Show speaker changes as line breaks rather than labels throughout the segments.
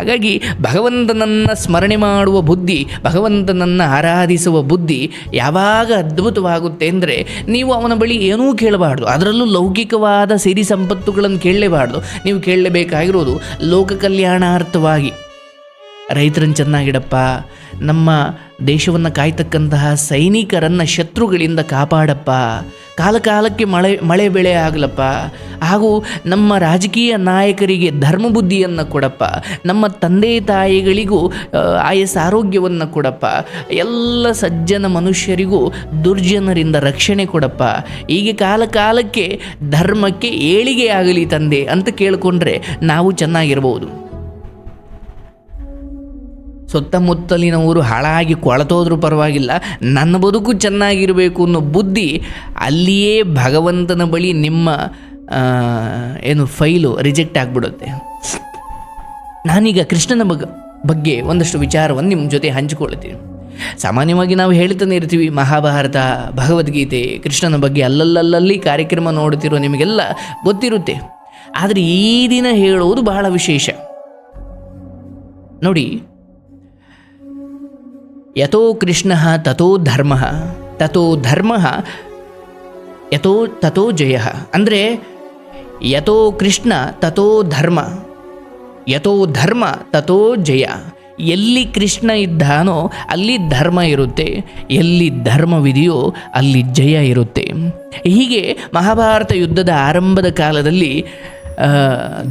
ಹಾಗಾಗಿ ಭಗವಂತನನ್ನು ಸ್ಮರಣೆ ಮಾಡುವ ಬುದ್ಧಿ, ಭಗವಂತನನ್ನು ಆರಾಧಿಸುವ ಬುದ್ಧಿ ಯಾವಾಗ ಅದ್ಭುತವಾಗುತ್ತೆ ಅಂದರೆ ನೀವು ಅವನ ಬಳಿ ಏನೂ ಕೇಳಬಾರ್ದು. ಅದರಲ್ಲೂ ಲೌಕಿಕವಾದ ಸಿರಿ ಸಂಪತ್ತುಗಳನ್ನು ಕೇಳಲೇಬಾರ್ದು. ನೀವು ಕೇಳಲೇಬೇಕಾಗಿರೋದು ಲೋಕ ಕಲ್ಯಾಣಾರ್ಥವಾಗಿ ರೈತರನ್ನು ಚೆನ್ನಾಗಿಡಪ್ಪ, ನಮ್ಮ ದೇಶವನ್ನು ಕಾಯ್ತಕ್ಕಂತಹ ಸೈನಿಕರನ್ನು ಶತ್ರುಗಳಿಂದ ಕಾಪಾಡಪ್ಪ. ಕಾಲಕಾಲಕ್ಕೆ ಮಳೆ ಮಳೆ ಬೆಳೆ ಆಗಲಪ್ಪ. ಹಾಗೂ ನಮ್ಮ ರಾಜಕೀಯ ನಾಯಕರಿಗೆ ಧರ್ಮ ಬುದ್ಧಿಯನ್ನು ಕೊಡಪ್ಪ. ನಮ್ಮ ತಂದೆ ತಾಯಿಗಳಿಗೂ ಆಯಸ್ ಆರೋಗ್ಯವನ್ನು ಕೊಡಪ್ಪ. ಎಲ್ಲ ಸಜ್ಜನ ಮನುಷ್ಯರಿಗೂ ದುರ್ಜನರಿಂದ ರಕ್ಷಣೆ ಕೊಡಪ್ಪ. ಹೀಗೆ ಕಾಲಕಾಲಕ್ಕೆ ಧರ್ಮಕ್ಕೆ ಏಳಿಗೆ ಆಗಲಿ ತಂದೆ ಅಂತ ಕೇಳಿಕೊಂಡ್ರೆ ನಾವು ಚೆನ್ನಾಗಿರ್ಬೋದು. ಸುತ್ತಮುತ್ತಲಿನ ಊರು ಹಾಳಾಗಿ ಕೊಳತೋದ್ರೂ ಪರವಾಗಿಲ್ಲ. ನನ್ನ ಬದುಕು ಚೆನ್ನಾಗಿರಬೇಕು ಅನ್ನೋ ಬುದ್ಧಿ ಅಲ್ಲಿಯೇ ಭಗವಂತನ ಬಳಿ ನಿಮ್ಮ ಏನು ಫೈಲು ರಿಜೆಕ್ಟ್ ಆಗಿಬಿಡುತ್ತೆ. ನಾನೀಗ ಕೃಷ್ಣನ ಬಗ್, ಬಗ್ಗೆ ಒಂದಷ್ಟು ವಿಚಾರವನ್ನು ನಿಮ್ಮ ಜೊತೆ ಹಂಚಿಕೊಳ್ಳುತ್ತೀನಿ. ಸಾಮಾನ್ಯವಾಗಿ ನಾವು ಹೇಳ್ತಾನೆ ಇರ್ತೀವಿ, ಮಹಾಭಾರತ, ಭಗವದ್ಗೀತೆ, ಕೃಷ್ಣನ ಬಗ್ಗೆ ಅಲ್ಲಲ್ಲಲ್ಲಿ ಕಾರ್ಯಕ್ರಮ ನೋಡುತ್ತಿರೋ ನಿಮಗೆಲ್ಲ ಗೊತ್ತಿರುತ್ತೆ. ಆದರೆ ಈ ದಿನ ಹೇಳುವುದು ಬಹಳ ವಿಶೇಷ. ನೋಡಿ ಯಥೋ ಕೃಷ್ಣ ತಥೋ ಧರ್ಮ ತಥೋ ಧರ್ಮ ಯಥೋ ತಥೋ ಜಯ ಅಂದರೆ ಯಥೋ ಕೃಷ್ಣ ತಥೋ ಧರ್ಮ ಯಥೋ ಧರ್ಮ ತಥೋ ಜಯ ಎಲ್ಲಿ ಕೃಷ್ಣ ಇದ್ದಾನೋ ಅಲ್ಲಿ ಧರ್ಮ ಇರುತ್ತೆ, ಎಲ್ಲಿ ಧರ್ಮವಿದೆಯೋ ಅಲ್ಲಿ ಜಯ ಇರುತ್ತೆ। ಹೀಗೆ ಮಹಾಭಾರತ ಯುದ್ಧದ ಆರಂಭದ ಕಾಲದಲ್ಲಿ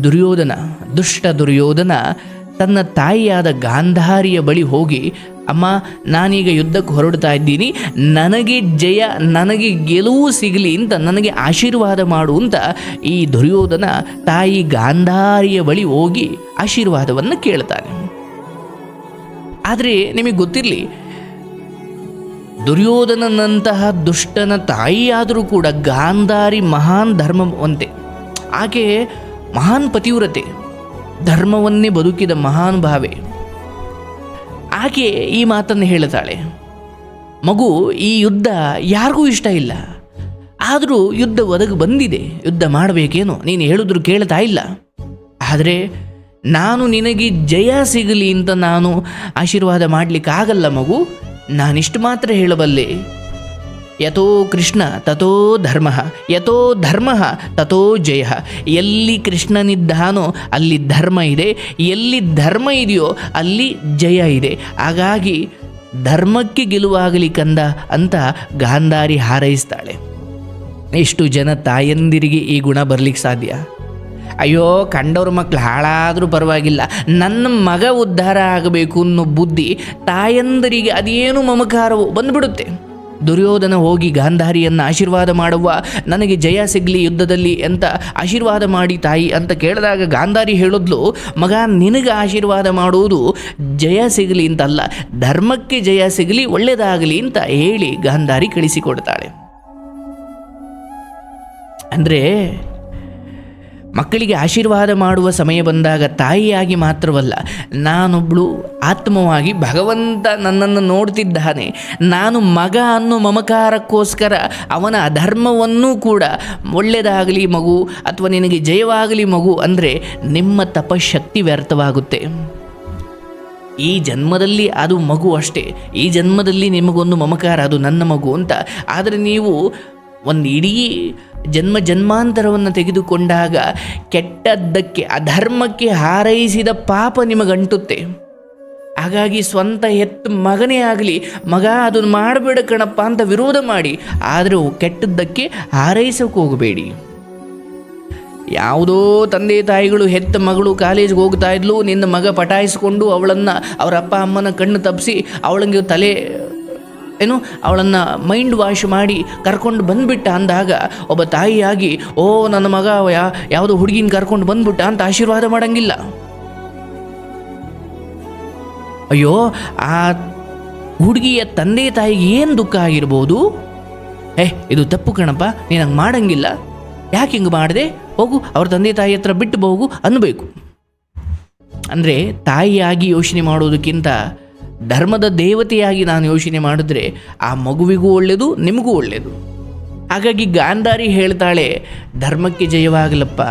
ದುರ್ಯೋಧನ, ದುಷ್ಟ ದುರ್ಯೋಧನ ತನ್ನ ತಾಯಿಯಾದ ಗಾಂಧಾರಿಯ ಬಳಿ ಹೋಗಿ ಅಮ್ಮ, ನಾನೀಗ ಯುದ್ಧಕ್ಕೆ ಹೊರಡ್ತಾ ಇದ್ದೀನಿ. ನನಗೆ ಜಯ, ನನಗೆ ಗೆಲುವು ಸಿಗಲಿ ಅಂತ ನನಗೆ ಆಶೀರ್ವಾದ ಮಾಡು ಅಂತ ಈ ದುರ್ಯೋಧನ ತಾಯಿ ಗಾಂಧಾರಿಯ ಬಳಿ ಹೋಗಿ ಆಶೀರ್ವಾದವನ್ನು ಕೇಳ್ತಾನೆ. ಆದರೆ ನಿಮಗೆ ಗೊತ್ತಿರಲಿ, ದುರ್ಯೋಧನನಂತಹ ದುಷ್ಟನ ತಾಯಿಯಾದರೂ ಕೂಡ ಗಾಂಧಾರಿ ಮಹಾನ್ ಧರ್ಮವಂತೆ. ಆಕೆ ಮಹಾನ್ ಪತಿವ್ರತೆ, ಧರ್ಮವನ್ನೇ ಬದುಕಿದ ಮಹಾನ್ ಭಾವೆ. ಆಕೆ ಈ ಮಾತನ್ನು ಹೇಳುತ್ತಾಳೆ ಮಗು, ಈ ಯುದ್ಧ ಯಾರಿಗೂ ಇಷ್ಟ ಇಲ್ಲ. ಆದರೂ ಯುದ್ಧ ಒದಗಿ ಬಂದಿದೆ. ಯುದ್ಧ ಮಾಡಬೇಕೇನೋ? ನೀನು ಹೇಳಿದ್ರು ಕೇಳ್ತಾ ಇಲ್ಲ. ಆದರೆ ನಾನು ನಿನಗೆ ಜಯ ಸಿಗಲಿ ಅಂತ ನಾನು ಆಶೀರ್ವಾದ ಮಾಡಲಿಕ್ಕಾಗಲ್ಲ ಮಗು. ನಾನಿಷ್ಟು ಮಾತ್ರ ಹೇಳಬಲ್ಲೆ. ಯಥೋ ಕೃಷ್ಣ ತಥೋ ಧರ್ಮ ಯಥೋ ಧರ್ಮ ತಥೋ ಜಯ ಎಲ್ಲಿ ಕೃಷ್ಣನಿದ್ದಾನೋ ಅಲ್ಲಿ ಧರ್ಮ ಇದೆ, ಎಲ್ಲಿ ಧರ್ಮ ಇದೆಯೋ ಅಲ್ಲಿ ಜಯ ಇದೆ। ಹಾಗಾಗಿ ಧರ್ಮಕ್ಕೆ ಗೆಲುವಾಗಲಿ ಕಂದ ಅಂತ ಗಾಂಧಾರಿ ಹಾರೈಸ್ತಾಳೆ। ಎಷ್ಟು ಜನ ತಾಯಂದಿರಿಗೆ ಈ ಗುಣ ಬರಲಿಕ್ಕೆ ಸಾಧ್ಯ? ಅಯ್ಯೋ, ಕಂಡವ್ರ ಮಕ್ಕಳು ಹಾಳಾದರೂ ಪರವಾಗಿಲ್ಲ, ನನ್ನ ಮಗ ಉದ್ಧಾರ ಆಗಬೇಕು ಅನ್ನೋ ಬುದ್ಧಿ ತಾಯಂದರಿಗೆ ಅದೇನು ಮಮಕಾರವು ಬಂದ್ಬಿಡುತ್ತೆ। ದುರ್ಯೋಧನ ಹೋಗಿ ಗಾಂಧಾರಿಯನ್ನು ಆಶೀರ್ವಾದ ಮಾಡುವ, ನನಗೆ ಜಯ ಸಿಗಲಿ ಯುದ್ಧದಲ್ಲಿ ಅಂತ ಆಶೀರ್ವಾದ ಮಾಡಿ ತಾಯಿ ಅಂತ ಕೇಳಿದಾಗ ಗಾಂಧಾರಿ ಹೇಳಿದ್ಲು, ಮಗ ನಿನಗೆ ಆಶೀರ್ವಾದ ಮಾಡುವುದು ಜಯ ಸಿಗಲಿ ಅಂತಲ್ಲ, ಧರ್ಮಕ್ಕೆ ಜಯ ಸಿಗಲಿ ಒಳ್ಳೆಯದಾಗಲಿ ಅಂತ ಹೇಳಿ ಗಾಂಧಾರಿ ಕಳಿಸಿಕೊಡ್ತಾಳೆ. ಅಂದರೆ ಮಕ್ಕಳಿಗೆ ಆಶೀರ್ವಾದ ಮಾಡುವ ಸಮಯ ಬಂದಾಗ ತಾಯಿಯಾಗಿ ಮಾತ್ರವಲ್ಲ ನಾನೊಬ್ಬಳು ಆತ್ಮವಾಗಿ ಭಗವಂತ ನನ್ನನ್ನು ನೋಡ್ತಿದ್ದಾನೆ. ನಾನು ಮಗ ಅನ್ನೋ ಮಮಕಾರಕ್ಕೋಸ್ಕರ ಅವನ ಅಧರ್ಮವನ್ನೂ ಕೂಡ ಒಳ್ಳೆಯದಾಗಲಿ ಮಗು ಅಥವಾ ನಿನಗೆ ಜಯವಾಗಲಿ ಮಗು ಅಂದರೆ ನಿಮ್ಮ ತಪಶಕ್ತಿ ವ್ಯರ್ಥವಾಗುತ್ತೆ. ಈ ಜನ್ಮದಲ್ಲಿ ಅದು ಮಗು ಅಷ್ಟೇ. ಈ ಜನ್ಮದಲ್ಲಿ ನಿಮಗೊಂದು ಮಮಕಾರ, ಅದು ನನ್ನ ಮಗು ಅಂತ. ಆದರೆ ನೀವು ಒಂದು ಇಡೀ ಜನ್ಮ ಜನ್ಮಾಂತರವನ್ನು ತೆಗೆದುಕೊಂಡಾಗ ಕೆಟ್ಟದ್ದಕ್ಕೆ, ಅಧರ್ಮಕ್ಕೆ ಹಾರೈಸಿದ ಪಾಪ ನಿಮಗಂಟುತ್ತೆ. ಹಾಗಾಗಿ ಸ್ವಂತ ಹೆತ್ತು ಮಗನೇ ಆಗಲಿ, ಮಗ ಅದನ್ನು ಮಾಡಬೇಡ ಕಣಪ್ಪ ಅಂತ ವಿರೋಧ ಮಾಡಿ, ಆದರೂ ಕೆಟ್ಟದ್ದಕ್ಕೆ ಹಾರೈಸೋಕೆ ಹೋಗಬೇಡಿ. ಯಾವುದೋ ತಂದೆ ತಾಯಿಗಳು ಹೆತ್ತ ಮಗಳು ಕಾಲೇಜ್ಗೆ ಹೋಗ್ತಾ ಇದ್ಲು, ನಿನ್ನ ಮಗ ಪಟಾಯಿಸ್ಕೊಂಡು ಅವಳನ್ನು, ಅವರ ಅಪ್ಪ ಅಮ್ಮನ ಕಣ್ಣು ತಪ್ಪಿಸಿ, ಅವಳಿಗೆ ತಲೆ ಏನು? ಅವಳನ್ನು ಮೈಂಡ್ ವಾಶ್ ಮಾಡಿ ಕರ್ಕೊಂಡು ಬಂದುಬಿಟ್ಟ ಅಂದಾಗ ಒಬ್ಬ ತಾಯಿಯಾಗಿ, ಓ, ನನ್ನ ಮಗ, ಯಾ, ಯಾವುದೋ ಹುಡುಗಿನ ಕರ್ಕೊಂಡು ಬಂದ್ಬಿಟ್ಟ ಅಂತ ಆಶೀರ್ವಾದ ಮಾಡಂಗಿಲ್ಲ. ಅಯ್ಯೋ, ಆ ಹುಡುಗಿಯ ತಂದೆ ತಾಯಿಗೆ ಏನು ದುಃಖ ಆಗಿರ್ಬೋದು? ಏ, ಇದು ತಪ್ಪು ಕಣಪ್ಪ, ನೀನು ಹಂಗೆ ಮಾಡಂಗಿಲ್ಲ. ಯಾಕೆ ಹಿಂಗೆ ಮಾಡಿದೆ? ಹೋಗು, ಅವ್ರ ತಂದೆ ತಾಯಿ ಹತ್ರ ಬಿಟ್ಟು ಹೋಗು ಅನ್ನಬೇಕು ಅಂದರೆ ತಾಯಿಯಾಗಿ ಯೋಚನೆ ಮಾಡೋದಕ್ಕಿಂತ ಧರ್ಮದ ದೇವತೆಯಾಗಿ ನಾನು ಯೋಚನೆ ಮಾಡಿದ್ರೆ ಆ ಮಗುವಿಗೂ ಒಳ್ಳೆಯದು ನಿಮಗೂ ಒಳ್ಳೆಯದು ಹಾಗಾಗಿ ಗಾಂಧಾರಿ ಹೇಳ್ತಾಳೆ, ಧರ್ಮಕ್ಕೆ ಜಯವಾಗಲಪ್ಪ,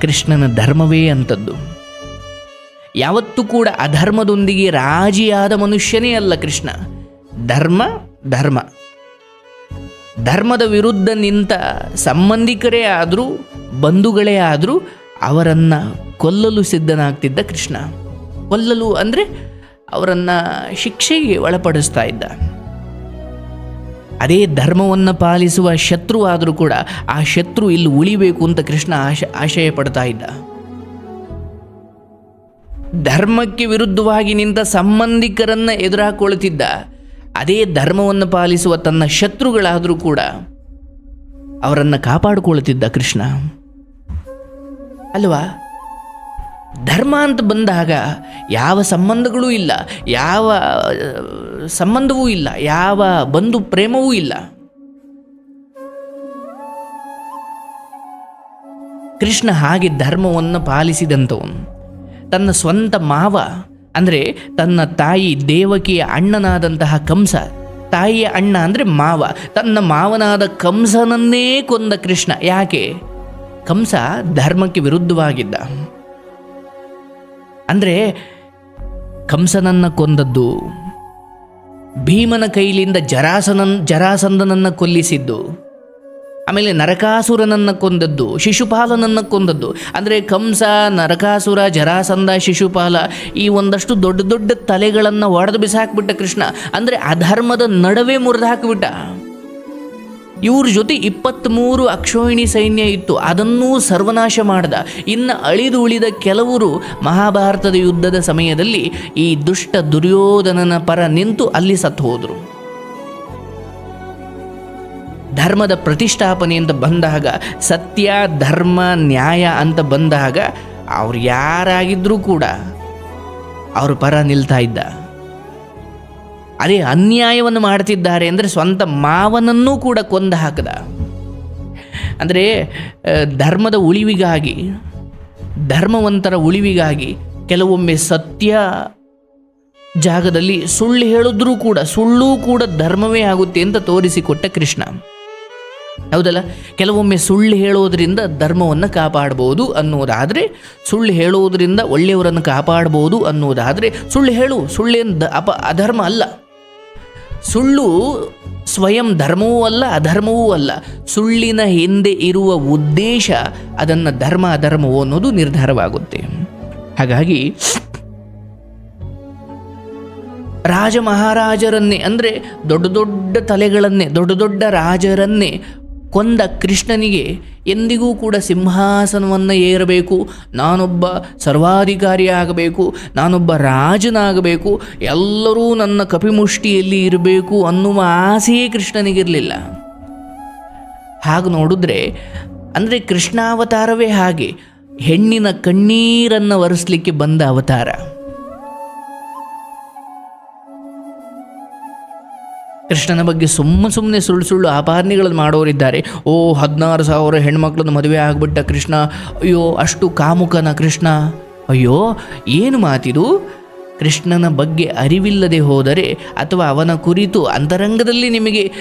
ಕೃಷ್ಣನ ಧರ್ಮವೇ ಅಂಥದ್ದು ಯಾವತ್ತೂ ಕೂಡ ಅಧರ್ಮದೊಂದಿಗೆ ರಾಜಿಯಾದ ಮನುಷ್ಯನೇ ಅಲ್ಲ ಕೃಷ್ಣ. ಧರ್ಮ ಧರ್ಮ. ಧರ್ಮದ ವಿರುದ್ಧ ನಿಂತ ಸಂಬಂಧಿಕರೇ ಆದರೂ, ಬಂಧುಗಳೇ ಆದರೂ ಅವರನ್ನು ಕೊಲ್ಲಲು ಸಿದ್ಧನಾಗ್ತಿದ್ದ ಕೃಷ್ಣ. ಕೊಲ್ಲಲು ಅಂದರೆ ಅವರನ್ನು ಶಿಕ್ಷೆಗೆ ಒಳಪಡಿಸ್ತಾ ಇದ್ದ. ಅದೇ ಧರ್ಮವನ್ನು ಪಾಲಿಸುವ ಶತ್ರು ಆದರೂ ಕೂಡ ಆ ಶತ್ರು ಇಲ್ಲಿ ಉಳಿಬೇಕು ಅಂತ ಕೃಷ್ಣ ಆಶ, ಆಶಯ ಪಡ್ತಾ ಇದ್ದ. ಧರ್ಮಕ್ಕೆ ವಿರುದ್ಧವಾಗಿ ನಿಂತ ಸಂಬಂಧಿಕರನ್ನು ಎದುರಾಕೊಳ್ಳುತ್ತಿದ್ದ ಅದೇ ಧರ್ಮವನ್ನು ಪಾಲಿಸುವ ತನ್ನ ಶತ್ರುಗಳಾದರೂ ಕೂಡ ಅವರನ್ನು ಕಾಪಾಡಿಕೊಳ್ಳುತ್ತಿದ್ದ ಕೃಷ್ಣ. ಅಲ್ವಾ? ಧರ್ಮ ಅಂತ ಬಂದಾಗ ಯಾವ ಸಂಬಂಧಗಳೂ ಇಲ್ಲ, ಯಾವ ಸಂಬಂಧವೂ ಇಲ್ಲ, ಯಾವ ಬಂಧು ಪ್ರೇಮವೂ ಇಲ್ಲ. ಕೃಷ್ಣ ಹಾಗೆ ಧರ್ಮವನ್ನು ಪಾಲಿಸಿದಂಥವನು. ತನ್ನ ಸ್ವಂತ ಮಾವ, ಅಂದರೆ ತನ್ನ ತಾಯಿ ದೇವಕಿಯ ಅಣ್ಣನಾದಂತಹ ಕಂಸ, ತಾಯಿಯ ಅಣ್ಣ ಅಂದರೆ ಮಾವ, ತನ್ನ ಮಾವನಾದ ಕಂಸನನ್ನೇ ಕೊಂದ ಕೃಷ್ಣ. ಯಾಕೆ? ಕಂಸ ಧರ್ಮಕ್ಕೆ ವಿರುದ್ಧವಾಗಿದ್ದ. ಅಂದರೆ ಕಂಸನನ್ನು ಕೊಂದದ್ದು, ಭೀಮನ ಕೈಲಿಂದ ಜರಾಸನನ್, ಜರಾಸಂದನನ್ನು ಕೊಲ್ಲಿಸಿದ್ದು, ಆಮೇಲೆ ನರಕಾಸುರನನ್ನು ಕೊಂದದ್ದು, ಶಿಶುಪಾಲನನ್ನು ಕೊಂದದ್ದು. ಅಂದರೆ ಕಂಸ, ನರಕಾಸುರ, ಜರಾಸಂದ, ಶಿಶುಪಾಲ ಈ ಒಂದಷ್ಟು ದೊಡ್ಡ ದೊಡ್ಡ ತಲೆಗಳನ್ನು ಒಡೆದು ಬಿಸಾಕ್ಬಿಟ್ಟ ಕೃಷ್ಣ. ಅಂದರೆ ಅಧರ್ಮದ ನಡುವೆ ಮುರಿದು ಹಾಕಿಬಿಟ್ಟ. ಇವ್ರ ಜೊತೆ ಇಪ್ಪತ್ತ್ಮೂರು ಅಕ್ಷೋಹಿಣಿ ಸೈನ್ಯ ಇತ್ತು. ಅದನ್ನೂ ಸರ್ವನಾಶ ಮಾಡ್ದ. ಇನ್ನು ಅಳಿದು ಉಳಿದ ಕೆಲವರು ಮಹಾಭಾರತದ ಯುದ್ಧದ ಸಮಯದಲ್ಲಿ ಈ ದುಷ್ಟ ದುರ್ಯೋಧನನ ಪರ ನಿಂತು ಅಲ್ಲಿ ಸತ್ತು ಹೋದರು. ಧರ್ಮದ ಪ್ರತಿಷ್ಠಾಪನೆ ಅಂತ ಬಂದಾಗ ಸತ್ಯ, ಧರ್ಮ, ನ್ಯಾಯ ಅಂತ ಬಂದಾಗ ಅವ್ರು ಯಾರಾಗಿದ್ದರೂ ಕೂಡ ಅವ್ರ ಪರ ನಿಲ್ತಾ ಇದ್ದ. ಅದೇ ಅನ್ಯಾಯವನ್ನು ಮಾಡ್ತಿದ್ದಾರೆ ಅಂದರೆ ಸ್ವಂತ ಮಾವನನ್ನೂ ಕೂಡ ಕೊಂದು ಹಾಕದ. ಅಂದರೆ ಧರ್ಮದ ಉಳಿವಿಗಾಗಿ, ಧರ್ಮವಂತರ ಉಳಿವಿಗಾಗಿ ಕೆಲವೊಮ್ಮೆ ಸತ್ಯ ಜಾಗದಲ್ಲಿ ಸುಳ್ಳು ಹೇಳಿದ್ರೂ ಕೂಡ, ಸುಳ್ಳು ಕೂಡ ಧರ್ಮವೇ ಆಗುತ್ತೆ ಅಂತ ತೋರಿಸಿಕೊಟ್ಟ ಕೃಷ್ಣ. ಹೌದಲ್ಲ? ಕೆಲವೊಮ್ಮೆ ಸುಳ್ಳು ಹೇಳೋದ್ರಿಂದ ಧರ್ಮವನ್ನು ಕಾಪಾಡ್ಬೋದು ಅನ್ನೋದಾದರೆ, ಸುಳ್ಳು ಹೇಳೋದ್ರಿಂದ ಒಳ್ಳೆಯವರನ್ನು ಕಾಪಾಡ್ಬೋದು ಅನ್ನೋದಾದರೆ, ಸುಳ್ಳು ಹೇಳು ಸುಳ್ಳೇನು ಅಪ, ಅಧರ್ಮ ಅಲ್ಲ. ಸುಳ್ಳು ಸ್ವಯಂ ಧರ್ಮವೂ ಅಲ್ಲ, ಅಧರ್ಮವೂ ಅಲ್ಲ. ಸುಳ್ಳಿನ ಹಿಂದೆ ಇರುವ ಉದ್ದೇಶ ಅದನ್ನು ಧರ್ಮ, ಅಧರ್ಮವೋ ಅನ್ನೋದು ನಿರ್ಧಾರವಾಗುತ್ತೆ. ಹಾಗಾಗಿ ರಾಜ ಮಹಾರಾಜರನ್ನೇ ಅಂದರೆ ದೊಡ್ಡ ದೊಡ್ಡ ತಲೆಗಳನ್ನೇ, ದೊಡ್ಡ ದೊಡ್ಡ ರಾಜರನ್ನೇ ಕೊಂದ ಕೃಷ್ಣನಿಗೆ ಎಂದಿಗೂ ಕೂಡ ಸಿಂಹಾಸನವನ್ನು ಏರಬೇಕು. ನಾನೊಬ್ಬ ಸರ್ವಾಧಿಕಾರಿಯಾಗಬೇಕು, ನಾನೊಬ್ಬ ರಾಜನಾಗಬೇಕು, ಎಲ್ಲರೂ ನನ್ನ ಕಪಿಮುಷ್ಟಿಯಲ್ಲಿ ಇರಬೇಕು ಅನ್ನುವ ಆಸೆಯೇ ಕೃಷ್ಣನಿಗಿರಲಿಲ್ಲ. ಹಾಗೆ ನೋಡಿದ್ರೆ, ಅಂದರೆ ಕೃಷ್ಣಾವತಾರವೇ ಹಾಗೆ ಹೆಣ್ಣಿನ ಕಣ್ಣೀರನ್ನು ಒರೆಸಲಿಕ್ಕೆ ಬಂದ ಅವತಾರ. ಕೃಷ್ಣನ ಬಗ್ಗೆ ಸುಮ್ಮ ಸುಮ್ಮನೆ ಸುಳ್ಳು ಸುಳ್ಳು ಆಪಾದನೆಗಳನ್ನು ಮಾಡೋರಿದ್ದಾರೆ. ಓ, ಹದಿನಾರು ಸಾವಿರ ಹೆಣ್ಮಕ್ಳನ್ನು ಮದುವೆ ಆಗಿಬಿಟ್ಟ ಕೃಷ್ಣ. ಅಯ್ಯೋ, ಅಷ್ಟು ಕಾಮುಕನ ಕೃಷ್ಣ. ಅಯ್ಯೋ, ಏನು ಮಾತಿದು? ಕೃಷ್ಣನ ಬಗ್ಗೆ ಅರಿವಿಲ್ಲದೆ ಹೋದರೆ ಅಥವಾ ಅವನ ಕುರಿತು ಅಂತರಂಗದಲ್ಲಿ ನಿಮಗೆ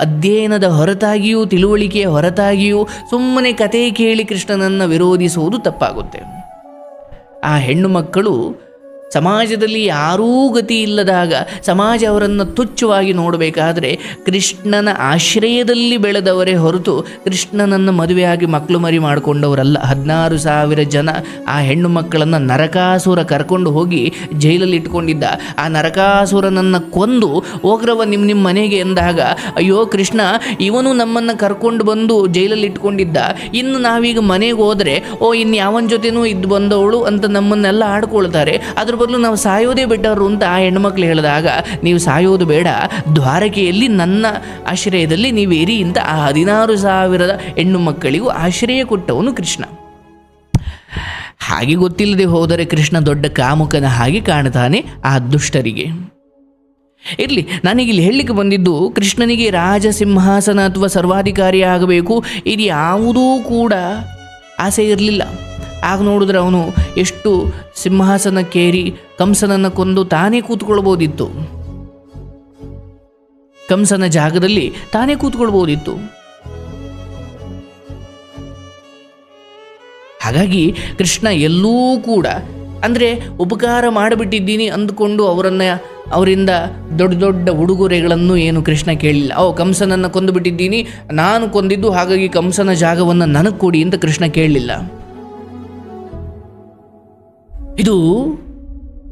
ಅಧ್ಯಯನದ ಹೊರತಾಗಿಯೂ, ತಿಳುವಳಿಕೆಯ ಹೊರತಾಗಿಯೂ ಸುಮ್ಮನೆ ಕತೆ ಕೇಳಿ ಕೃಷ್ಣನನ್ನು ವಿರೋಧಿಸುವುದು ತಪ್ಪಾಗುತ್ತೆ. ಆ ಹೆಣ್ಣು ಮಕ್ಕಳು ಸಮಾಜದಲ್ಲಿ ಯಾರೂ ಗತಿ ಇಲ್ಲದಾಗ ಸಮಾಜ ಅವರನ್ನು ತುಚ್ಛವಾಗಿ ನೋಡಬೇಕಾದ್ರೆ ಕೃಷ್ಣನ ಆಶ್ರಯದಲ್ಲಿ ಬೆಳೆದವರೇ ಹೊರತು ಕೃಷ್ಣನನ್ನು ಮದುವೆಯಾಗಿ ಮಕ್ಕಳು ಮರಿ ಮಾಡಿಕೊಂಡವರಲ್ಲ. ಹದಿನಾರು ಸಾವಿರ ಜನ ಆ ಹೆಣ್ಣು ಮಕ್ಕಳನ್ನು ನರಕಾಸುರ ಕರ್ಕೊಂಡು ಹೋಗಿ ಜೈಲಲ್ಲಿ ಇಟ್ಕೊಂಡಿದ್ದ. ಆ ನರಕಾಸುರನನ್ನು ಕೊಂದು ಹೋಗ್ರವ ನಿಮ್ಮ ನಿಮ್ಮ ಮನೆಗೆ ಎಂದಾಗ ಅಯ್ಯೋ ಕೃಷ್ಣ, ಇವನು ನಮ್ಮನ್ನು ಕರ್ಕೊಂಡು ಬಂದು ಜೈಲಲ್ಲಿ ಇಟ್ಕೊಂಡಿದ್ದ. ಇನ್ನು ನಾವೀಗ ಮನೆಗೆ ಹೋದರೆ, ಓ ಇನ್ನು ಯಾವನ ಜೊತೆನೂ ಇದ್ದು ಬಂದವಳು ಅಂತ ನಮ್ಮನ್ನೆಲ್ಲ ಆಡ್ಕೊಳ್ತಾರೆ. ಅದ್ರ ಬದಲು ನಾವು ಸಾಯೋದೇ ಬೆಟರು ಅಂತ ಆ ಹೆಣ್ಮಕ್ಳು ಹೇಳಿದಾಗ, ನೀವು ಸಾಯೋದು ಬೇಡ. ದ್ವಾರಕೆಯಲ್ಲಿ ನನ್ನ ಆಶ್ರಯದಲ್ಲಿ ನೀವು ಇರಿ ಆ ಹದಿನಾರು ಸಾವಿರದ ಹೆಣ್ಣು ಮಕ್ಕಳಿಗೂ ಆಶ್ರಯ ಕೊಟ್ಟವನು ಕೃಷ್ಣ. ಹಾಗೆ ಗೊತ್ತಿಲ್ಲದೆ ಹೋದರೆ ಕೃಷ್ಣ ದೊಡ್ಡ ಕಾಮುಕನ ಹಾಗೆ ಕಾಣ್ತಾನೆ ಆ ದುಷ್ಟರಿಗೆ. ಇರಲಿ ಇಲ್ಲಿ ಹೇಳಲಿಕ್ಕೆ ಬಂದಿದ್ದು, ಕೃಷ್ಣನಿಗೆ ರಾಜ ಸಿಂಹಾಸನ ಅಥವಾ ಸರ್ವಾಧಿಕಾರಿ ಆಗಬೇಕು. ಇದು ಯಾವುದೂ ಕೂಡ ಆಸೆ ಇರಲಿಲ್ಲ. ಆಗ ನೋಡಿದ್ರೆ ಅವನು ಎಷ್ಟು ಸಿಂಹಾಸನಕ್ಕೇರಿ ಕಂಸನನ್ನು ಕೊಂದು ತಾನೇ ಕೂತ್ಕೊಳ್ಬೋದಿತ್ತು. ಕಂಸನ ಜಾಗದಲ್ಲಿ ತಾನೇ ಕೂತ್ಕೊಳ್ಬೋದಿತ್ತು. ಹಾಗಾಗಿ ಕೃಷ್ಣ ಎಲ್ಲೂ ಕೂಡ ಅಂದರೆ ಉಪಕಾರ ಮಾಡಿಬಿಟ್ಟಿದ್ದೀನಿ ಅಂದುಕೊಂಡು ಅವರನ್ನು ಅವರಿಂದ ದೊಡ್ಡ ದೊಡ್ಡ ಉಡುಗೊರೆಗಳನ್ನು ಏನು ಕೃಷ್ಣ ಕೇಳಿಲ್ಲ. ಓ, ಕಂಸನನ್ನು ಕೊಂದು ಬಿಟ್ಟಿದ್ದೀನಿ ನಾನು ಕೊಂದಿದ್ದು ಹಾಗಾಗಿ ಕಂಸನ ಜಾಗವನ್ನು ನನಗೆ ಕೊಡಿ ಅಂತ ಕೃಷ್ಣ ಕೇಳಲಿಲ್ಲ ಇದು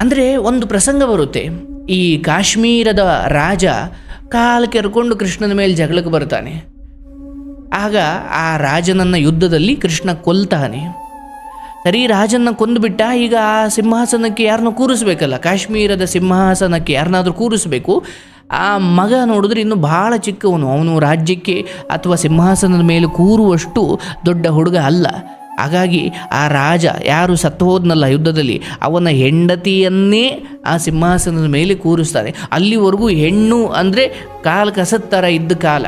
ಅಂದರೆ ಒಂದು ಪ್ರಸಂಗ ಬರುತ್ತೆ. ಈ ಕಾಶ್ಮೀರದ ರಾಜ ಕಾಲು ಕೆರ್ಕೊಂಡು ಕೃಷ್ಣನ ಮೇಲೆ ಜಗಳಕ್ಕೆ ಬರ್ತಾನೆ. ಆಗ ಆ ರಾಜನನ್ನ ಯುದ್ಧದಲ್ಲಿ ಕೃಷ್ಣ ಕೊಲ್ತಾನೆ. ಸರಿ, ರಾಜನ್ನ ಕೊಂದುಬಿಟ್ಟ, ಈಗ ಆ ಸಿಂಹಾಸನಕ್ಕೆ ಯಾರನ್ನ ಕೂರಿಸ್ಬೇಕಲ್ಲ? ಕಾಶ್ಮೀರದ ಸಿಂಹಾಸನಕ್ಕೆ ಯಾರನ್ನಾದರೂ ಕೂರಿಸ್ಬೇಕು. ಆ ಮಗ ನೋಡಿದ್ರೆ ಇನ್ನು ಭಾಳ ಚಿಕ್ಕವನು. ಅವನು ರಾಜ್ಯಕ್ಕೆ ಅಥವಾ ಸಿಂಹಾಸನದ ಮೇಲೆ ಕೂರುವಷ್ಟು ದೊಡ್ಡ ಹುಡುಗ ಅಲ್ಲ. ಹಾಗಾಗಿ ಆ ರಾಜ ಯಾರು ಸತ್ತು ಹೋದ್ನಲ್ಲ ಯುದ್ಧದಲ್ಲಿ, ಅವನ ಹೆಂಡತಿಯನ್ನೇ ಆ ಸಿಂಹಾಸನದ ಮೇಲೆ ಕೂರಿಸ್ತಾರೆ. ಅಲ್ಲಿವರೆಗೂ ಹೆಣ್ಣು ಅಂದರೆ ಕಾಲ ಕಸದ ಥರ ಇದ್ದ ಕಾಲ.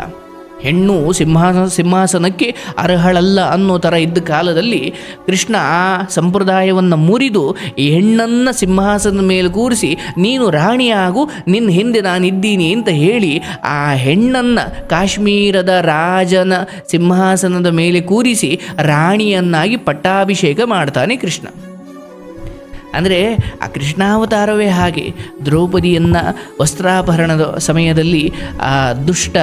ಹೆಣ್ಣು ಸಿಂಹಾಸನ ಸಿಂಹಾಸನಕ್ಕೆ ಅರ್ಹಳಲ್ಲ ಅನ್ನೋ ಥರ ಇದ್ದ ಕಾಲದಲ್ಲಿ ಕೃಷ್ಣ ಆ ಸಂಪ್ರದಾಯವನ್ನು ಮುರಿದು ಈ ಹೆಣ್ಣನ್ನು ಸಿಂಹಾಸನದ ಮೇಲೆ ಕೂರಿಸಿ, ನೀನು ರಾಣಿಯಾಗು ನಿನ್ನ ಹಿಂದೆ ನಾನಿದ್ದೀನಿ ಅಂತ ಹೇಳಿ ಆ ಹೆಣ್ಣನ್ನು ಕಾಶ್ಮೀರದ ರಾಜನ ಸಿಂಹಾಸನದ ಮೇಲೆ ಕೂರಿಸಿ ರಾಣಿಯನ್ನಾಗಿ ಪಟ್ಟಾಭಿಷೇಕ ಮಾಡ್ತಾನೆ ಕೃಷ್ಣ. ಅಂದರೆ ಆ ಕೃಷ್ಣಾವತಾರವೇ ಹಾಗೆ ದ್ರೌಪದಿಯನ್ನು ವಸ್ತ್ರಾಭರಣದ ಸಮಯದಲ್ಲಿ ಆ ದುಷ್ಟ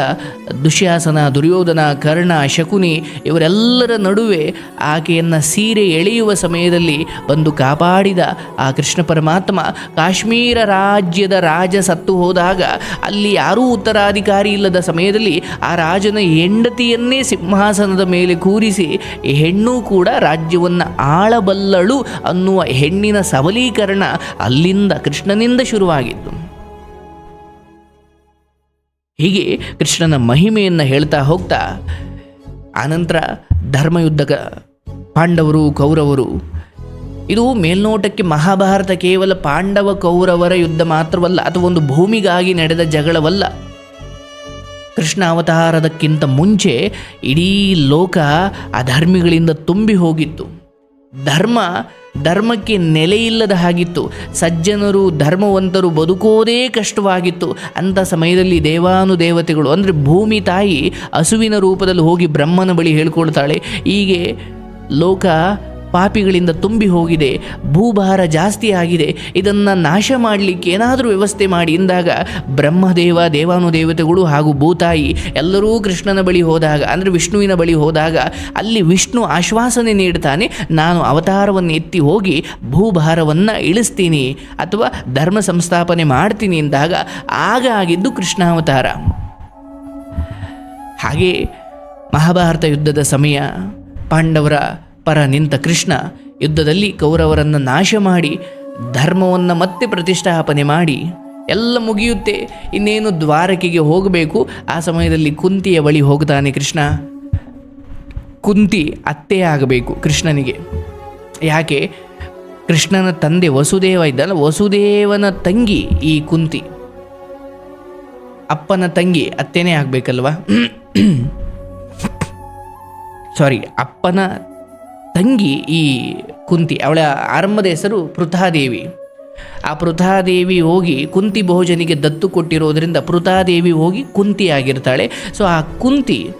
ದುಶ್ಯಾಸನ, ದುರ್ಯೋಧನ, ಕರ್ಣ, ಶಕುನಿ ಇವರೆಲ್ಲರ ನಡುವೆ ಆಕೆಯನ್ನು ಸೀರೆ ಎಳೆಯುವ ಸಮಯದಲ್ಲಿ ಬಂದು ಕಾಪಾಡಿದ ಆ ಕೃಷ್ಣ ಪರಮಾತ್ಮ ಕಾಶ್ಮೀರ ರಾಜ್ಯದ ರಾಜ ಸತ್ತು ಹೋದಾಗ ಅಲ್ಲಿ ಯಾರೂ ಉತ್ತರಾಧಿಕಾರಿ ಇಲ್ಲದ ಸಮಯದಲ್ಲಿ ಆ ರಾಜನ ಹೆಂಡತಿಯನ್ನೇ ಸಿಂಹಾಸನದ ಮೇಲೆ ಕೂರಿಸಿ ಹೆಣ್ಣು ಕೂಡ ರಾಜ್ಯವನ್ನು ಆಳಬಲ್ಲಳು ಅನ್ನುವ ಹೆಣ್ಣಿನ ಸಬಲೀಕರಣ ಅಲ್ಲಿಂದ ಕೃಷ್ಣನಿಂದ ಶುರುವಾಗಿತ್ತು. ಹೀಗೆ ಕೃಷ್ಣನ ಮಹಿಮೆಯನ್ನು ಹೇಳ್ತಾ ಹೋಗ್ತಾ, ಆನಂತರ ಧರ್ಮಯುದ್ಧಕ ಪಾಂಡವರು, ಕೌರವರು, ಇದು ಮೇಲ್ನೋಟಕ್ಕೆ ಮಹಾಭಾರತ ಕೇವಲ ಪಾಂಡವ, ಕೌರವರ ಯುದ್ಧ ಮಾತ್ರವಲ್ಲ ಅಥವಾ ಒಂದು ಭೂಮಿಗಾಗಿ ನಡೆದ ಜಗಳವಲ್ಲ. ಕೃಷ್ಣ ಅವತಾರದಕ್ಕಿಂತ ಮುಂಚೆ ಇಡೀ ಲೋಕ ಅಧರ್ಮಿಗಳಿಂದ ತುಂಬಿ ಹೋಗಿತ್ತು. ಧರ್ಮ ಧರ್ಮಕ್ಕೆ ನೆಲೆಯಿಲ್ಲದ ಹಾಗಿತ್ತು. ಸಜ್ಜನರು, ಧರ್ಮವಂತರು ಬದುಕೋದೇ ಕಷ್ಟವಾಗಿತ್ತು. ಅಂಥ ಸಮಯದಲ್ಲಿ ದೇವಾನುದೇವತೆಗಳು, ಅಂದರೆ ಭೂಮಿ ತಾಯಿ ಹಸುವಿನ ರೂಪದಲ್ಲಿ ಹೋಗಿ ಬ್ರಹ್ಮನ ಬಳಿ ಹೇಳ್ಕೊಳ್ತಾಳೆ. ಹೀಗೆ ಲೋಕ ಪಾಪಿಗಳಿಂದ ತುಂಬಿ ಹೋಗಿದೆ, ಭೂಭಾರ ಜಾಸ್ತಿ ಆಗಿದೆ. ಇದನ್ನು ನಾಶ ಮಾಡಲಿಕ್ಕೆ ಏನಾದರೂ ವ್ಯವಸ್ಥೆ ಮಾಡಿ. ಎಂದಾಗ ಬ್ರಹ್ಮದೇವ, ದೇವಾನುದೇವತೆಗಳು ಹಾಗೂ ಭೂತಾಯಿ ಎಲ್ಲರೂ ಕೃಷ್ಣನ ಬಳಿ ಹೋದಾಗ, ಅಂದರೆ ವಿಷ್ಣುವಿನ ಬಳಿ ಹೋದಾಗ, ಅಲ್ಲಿ ವಿಷ್ಣು ಆಶ್ವಾಸನೆ ನೀಡ್ತಾನೆ, ನಾನು ಅವತಾರವನ್ನು ಎತ್ತಿ ಹೋಗಿ ಭೂಭಾರವನ್ನು ಇಳಿಸ್ತೀನಿ ಅಥವಾ ಧರ್ಮ ಸಂಸ್ಥಾಪನೆ ಮಾಡ್ತೀನಿ ಎಂದಾಗ ಆಗ ಆಗಿದ್ದು ಕೃಷ್ಣಾವತಾರ. ಹಾಗೆ ಮಹಾಭಾರತ ಯುದ್ಧದ ಸಮಯ, ಪಾಂಡವರ ಪರ ನಿಂತ ಕೃಷ್ಣ ಯುದ್ಧದಲ್ಲಿ ಕೌರವರನ್ನು ನಾಶ ಮಾಡಿ ಧರ್ಮವನ್ನು ಮತ್ತೆ ಪ್ರತಿಷ್ಠಾಪನೆ ಮಾಡಿ ಎಲ್ಲ ಮುಗಿಯುತ್ತೆ. ಇನ್ನೇನು ದ್ವಾರಕೆಗೆ ಹೋಗಬೇಕು? ಆ ಸಮಯದಲ್ಲಿ ಕುಂತಿಯ ಬಳಿ ಹೋಗ್ತಾನೆ ಕೃಷ್ಣ. ಕುಂತಿ ಅತ್ತೆ ಆಗಬೇಕು ಕೃಷ್ಣನಿಗೆ. ಯಾಕೆ? ಕೃಷ್ಣನ ತಂದೆ ವಸುದೇವ ಇದ್ದಲ್ಲ, ವಸುದೇವನ ತಂಗಿ ಈ ಕುಂತಿ. ಅಪ್ಪನ ತಂಗಿ ಅತ್ತೆನೇ ಆಗಬೇಕಲ್ವಾ? ಸಾರಿ ಅಪ್ಪನ ತಂಗಿ ಈ ಕುಂತಿ, ಅವಳ ಆರಂಭದ ಹೆಸರು ಪೃಥಾದೇವಿ. ಆ ಪೃಥಾದೇವಿ ಹೋಗಿ ಕುಂತಿ ಬಹುಜನಿಗೆ ದತ್ತು ಕೊಟ್ಟಿರೋದ್ರಿಂದ ಪೃಥಾದೇವಿ ಹೋಗಿ ಕುಂತಿ ಆಗಿರ್ತಾಳೆ. ಸೊ ಆ ಕುಂತಿ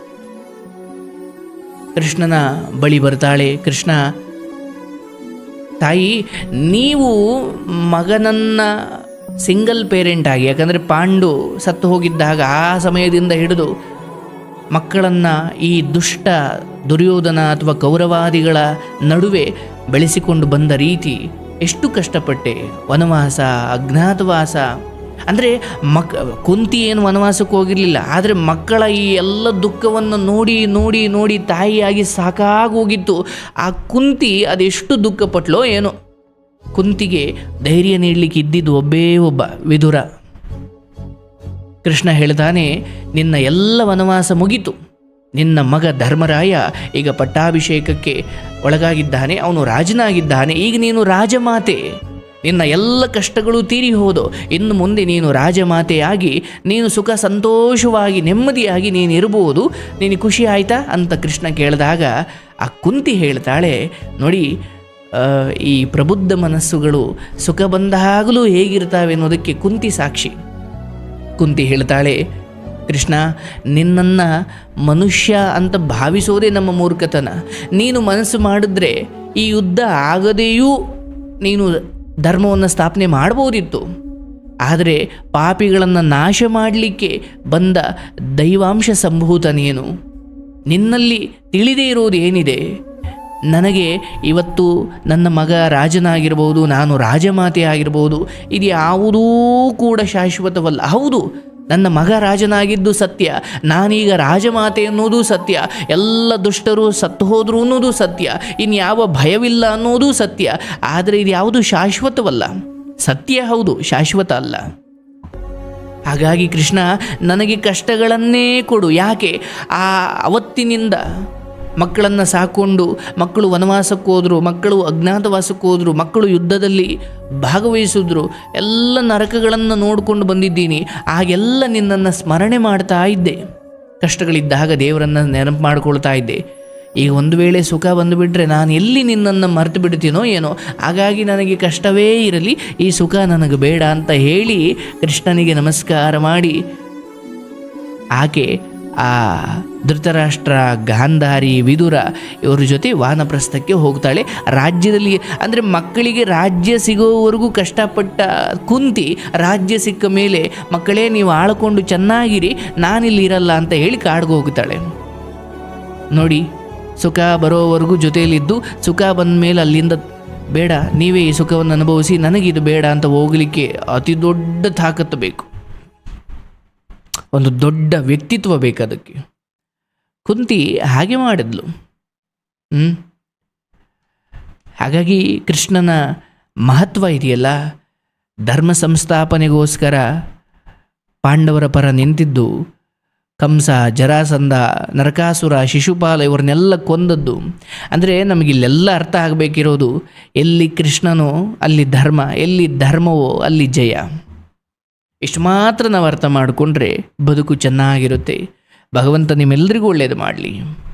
ಕೃಷ್ಣನ ಬಳಿ ಬರ್ತಾಳೆ. ಕೃಷ್ಣ, ತಾಯಿ, ನೀವು ಮಗನನ್ನ ಸಿಂಗಲ್ ಪೇರೆಂಟ್ ಆಗಿ, ಯಾಕಂದರೆ ಪಾಂಡು ಸತ್ತು ಹೋಗಿದ್ದಾಗ ಆ ಸಮಯದಿಂದ ಹಿಡಿದು ಮಕ್ಕಳನ್ನು ಈ ದುಷ್ಟ ದುರ್ಯೋಧನ ಅಥವಾ ಕೌರವಾದಿಗಳ ನಡುವೆ ಬೆಳೆಸಿಕೊಂಡು ಬಂದ ರೀತಿ ಎಷ್ಟು ಕಷ್ಟಪಟ್ಟೆ ವನವಾಸ, ಅಜ್ಞಾತವಾಸ. ಅಂದರೆ ಮಕ್, ಕುಂತಿ ಏನು ವನವಾಸಕ್ಕೆ ಹೋಗಿರಲಿಲ್ಲ, ಆದರೆ ಮಕ್ಕಳ ಈ ಎಲ್ಲ ದುಃಖವನ್ನು ನೋಡಿ ನೋಡಿ ನೋಡಿ ತಾಯಿಯಾಗಿ ಸಾಕಾಗೋಗಿತ್ತು. ಆ ಕುಂತಿ ಅದೆಷ್ಟು ದುಃಖಪಟ್ಲೋ ಏನೋ. ಕುಂತಿಗೆ ಧೈರ್ಯ ನೀಡಲಿಕ್ಕೆ ಇದ್ದಿದ್ದು ಒಬ್ಬೇ ಒಬ್ಬ ವಿದುರ. ಕೃಷ್ಣ ಹೇಳ್ತಾನೆ ನಿನ್ನ ಎಲ್ಲ ವನವಾಸ ಮುಗಿತು. ನಿನ್ನ ಮಗ ಧರ್ಮರಾಯ ಈಗ ಪಟ್ಟಾಭಿಷೇಕಕ್ಕೆ ಒಳಗಾಗಿದ್ದಾನೆ, ಅವನು ರಾಜನಾಗಿದ್ದಾನೆ, ಈಗ ನೀನು ರಾಜಮಾತೆ. ನಿನ್ನ ಎಲ್ಲ ಕಷ್ಟಗಳು ತೀರಿ ಹೋದು, ಇನ್ನು ಮುಂದೆ ನೀನು ರಾಜಮಾತೆಯಾಗಿ, ನೀನು ಸುಖ ಸಂತೋಷವಾಗಿ, ನೆಮ್ಮದಿಯಾಗಿ ನೀನಿರ್ಬೋದು ನೀನು ಖುಷಿ ಆಯ್ತಾ ಅಂತ ಕೃಷ್ಣ ಕೇಳಿದಾಗ, ಆ ಕುಂತಿ ಹೇಳ್ತಾಳೆ, ನೋಡಿ ಈ ಪ್ರಬುದ್ಧ ಮನಸ್ಸುಗಳು ಸುಖ ಬಂದಾಗಲೂ ಹೇಗಿರ್ತಾವೆ ಅನ್ನೋದಕ್ಕೆ ಕುಂತಿ ಸಾಕ್ಷಿ. ಕುಂತಿ ಹೇಳ್ತಾಳೆ, ಕೃಷ್ಣ, ನಿನ್ನನ್ನು ಮನುಷ್ಯ ಅಂತ ಭಾವಿಸೋದೇ ನಮ್ಮ ಮೂರ್ಖತನ. ನೀನು ಮನಸ್ಸು ಮಾಡಿದ್ರೆ ಈ ಯುದ್ಧ ಆಗದೆಯೂ ನೀನು ಧರ್ಮವನ್ನು ಸ್ಥಾಪನೆ ಮಾಡ್ಬೋದಿತ್ತು. ಆದರೆ ಪಾಪಿಗಳನ್ನು ನಾಶ ಮಾಡಲಿಕ್ಕೆ ಬಂದ ದೈವಾಂಶ ಸಂಭೂತ ನೀನು. ನಿನ್ನಲ್ಲಿ ತಿಳಿದೇ ಇರೋದು ಏನಿದೆ ನನಗೆ ಇವತ್ತು ನನ್ನ ಮಗ ರಾಜನಾಗಿರ್ಬೋದು, ನಾನು ರಾಜಮಾತೆ ಆಗಿರ್ಬೋದು, ಇದು ಯಾವುದೂ ಕೂಡ ಶಾಶ್ವತವಲ್ಲ. ಹೌದು, ನನ್ನ ಮಗ ರಾಜನಾಗಿದ್ದು ಸತ್ಯ, ನಾನೀಗ ರಾಜಮಾತೆ ಅನ್ನೋದು ಸತ್ಯ, ಎಲ್ಲ ದುಷ್ಟರು ಸತ್ತು ಹೋದ್ರು ಅನ್ನೋದು ಸತ್ಯ, ಇನ್ಯಾವ ಭಯವಿಲ್ಲ ಅನ್ನೋದು ಸತ್ಯ, ಆದರೆ ಇದು ಯಾವುದು ಶಾಶ್ವತವಲ್ಲ. ಸತ್ಯ ಹೌದು, ಶಾಶ್ವತ ಅಲ್ಲ. ಹಾಗಾಗಿ ಕೃಷ್ಣ, ನನಗೆ ಕಷ್ಟಗಳನ್ನೇ ಕೊಡು. ಯಾಕೆ? ಆ ಅವತ್ತಿನಿಂದ ಮಕ್ಕಳನ್ನು ಸಾಕೊಂಡು ಮಕ್ಕಳು ವನವಾಸಕ್ಕೆ ಹೋದರು, ಮಕ್ಕಳು ಅಜ್ಞಾತವಾಸಕ್ಕೆ ಹೋದರು, ಮಕ್ಕಳು ಯುದ್ಧದಲ್ಲಿ ಭಾಗವಹಿಸಿದ್ರು, ಎಲ್ಲ ನರಕಗಳನ್ನು ನೋಡಿಕೊಂಡು ಬಂದಿದ್ದೀನಿ. ಆಗೆಲ್ಲ ನಿನ್ನನ್ನು ಸ್ಮರಣೆ ಮಾಡ್ತಾ ಇದ್ದೆ. ಕಷ್ಟಗಳಿದ್ದಾಗ ದೇವರನ್ನು ನೆನಪು ಮಾಡ್ಕೊಳ್ತಾ ಇದ್ದೆ. ಈಗ ಒಂದು ವೇಳೆ ಸುಖ ಬಂದುಬಿಟ್ರೆ ನಾನು ಎಲ್ಲಿ ನಿನ್ನನ್ನು ಮರೆತು ಬಿಡ್ತೀನೋ ಏನೋ, ಹಾಗಾಗಿ ನನಗೆ ಕಷ್ಟವೇ ಇರಲಿ, ಈ ಸುಖ ನನಗೆ ಬೇಡ ಅಂತ ಹೇಳಿ ಕೃಷ್ಣನಿಗೆ ನಮಸ್ಕಾರ ಮಾಡಿ, ಆಕೆ ಆ ಧೃತರಾಷ್ಟ್ರ ಗಾಂಧಾರಿ ವಿದುರ ಇವರ ಜೊತೆ ವಾನಪ್ರಸ್ಥಕ್ಕೆ ಹೋಗ್ತಾಳೆ. ರಾಜ್ಯದಲ್ಲಿ ಅಂದರೆ ಮಕ್ಕಳಿಗೆ ರಾಜ್ಯ ಸಿಗೋವರೆಗೂ ಕಷ್ಟಪಟ್ಟ ಕುಂತಿ ರಾಜ್ಯ ಸಿಕ್ಕ ಮೇಲೆ ಮಕ್ಕಳೇ ನೀವು ಆಳ್ಕೊಂಡು ಚೆನ್ನಾಗಿರಿ, ನಾನಿಲ್ಲಿ ಇರಲ್ಲ ಅಂತ ಹೇಳಿ ಕಾಡ್ಗೆ ಹೋಗ್ತಾಳೆ. ನೋಡಿ, ಸುಖ ಬರೋವರೆಗೂ ಜೊತೆಯಲ್ಲಿದ್ದು ಸುಖ ಬಂದ ಮೇಲೆ ಅಲ್ಲಿಂದ ಬೇಡ, ನೀವೇ ಈ ಸುಖವನ್ನು ಅನುಭವಿಸಿ ನನಗಿದು ಬೇಡ ಅಂತ ಹೋಗಲಿಕ್ಕೆ ಅತಿ ದೊಡ್ಡ ತಾಕತ್ತು ಬೇಕು. ಒಂದು ದೊಡ್ಡ ವ್ಯಕ್ತಿತ್ವ ಬೇಕದಕ್ಕೆ ಕುಂತಿ ಹಾಗೆ ಮಾಡಿದ್ಲು. ಹ್ಞೂ ಹಾಗಾಗಿ ಕೃಷ್ಣನ ಮಹತ್ವ ಇದೆಯಲ್ಲ? ಧರ್ಮ ಸಂಸ್ಥಾಪನೆಗೋಸ್ಕರ ಪಾಂಡವರ ಪರ ನಿಂತಿದ್ದು, ಕಂಸ, ಜರಾಸಂಧ, ನರಕಾಸುರ, ಶಿಶುಪಾಲ ಇವ್ರನ್ನೆಲ್ಲ ಕೊಂದದ್ದು. ಅಂದರೆ ನಮಗಿಲ್ಲೆಲ್ಲ ಅರ್ಥ ಆಗಬೇಕಿರೋದು ಎಲ್ಲಿ ಕೃಷ್ಣನೋ ಅಲ್ಲಿ ಧರ್ಮ, ಎಲ್ಲಿ ಧರ್ಮವೋ ಅಲ್ಲಿ ಜಯ. ಇಷ್ಟು ಮಾತ್ರ ನಾವು ಅರ್ಥ ಮಾಡಿಕೊಂಡ್ರೆ ಬದುಕು ಚೆನ್ನಾಗಿರುತ್ತೆ. ಭಗವಂತ ನಿಮ್ಮೆಲ್ಲರಿಗೂ ಒಳ್ಳೆಯದು ಮಾಡಲಿ.